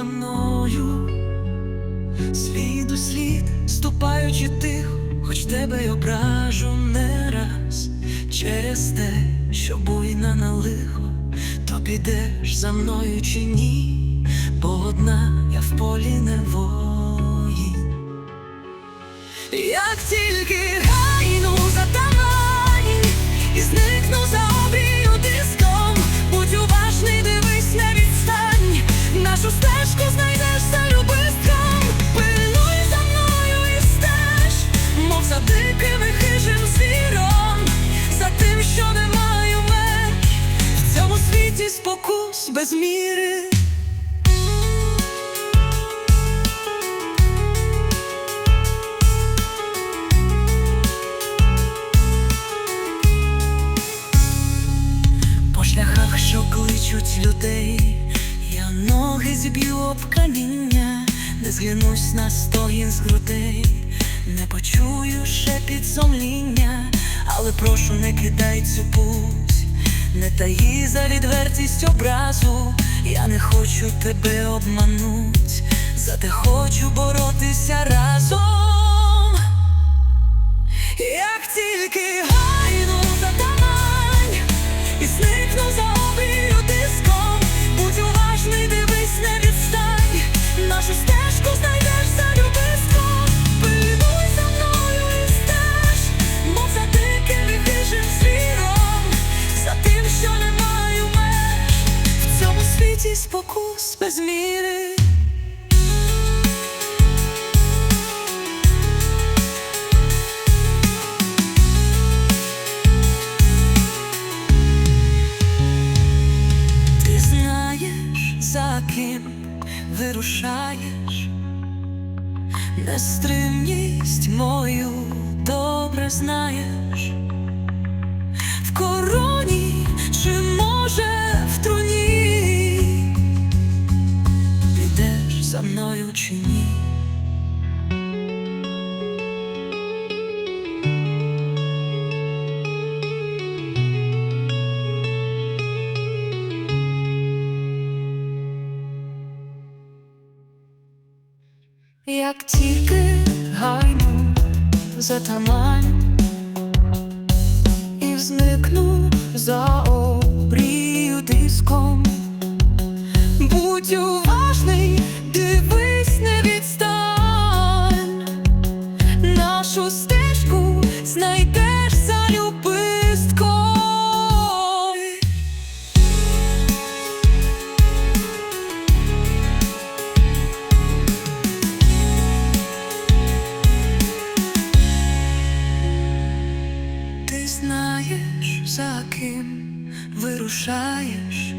за мною, слід у слід, ступаючи тихо, хоч тебе й ображу не раз. Через те, що буйна на лихо, то підеш за мною чи ні, бо одна я в полі не воїн. Як тільки спокус без міри. По шляхах, що кличуть людей, я ноги зіб'ю об каміння, не зглянусь на стогін з грудей, не почую шепіт сомління, але прошу, не кидай цю путь, не таї за відвертість образу, я не хочу тебе обмануть, зате хочу боротися разом. Як тільки гайну затамань і зникну за обрію диском, будь уважний, дивись, не відстань, нашу стежку знайдеш спокус без міри. Ти знаєш, за ким вирушаєш, нестримність мою добре знаєш, в короні чи ні. Як тільки гайну затамань і зникну за обрію диском, будь уважний, дивись, знаєш, за ким вирушаєш,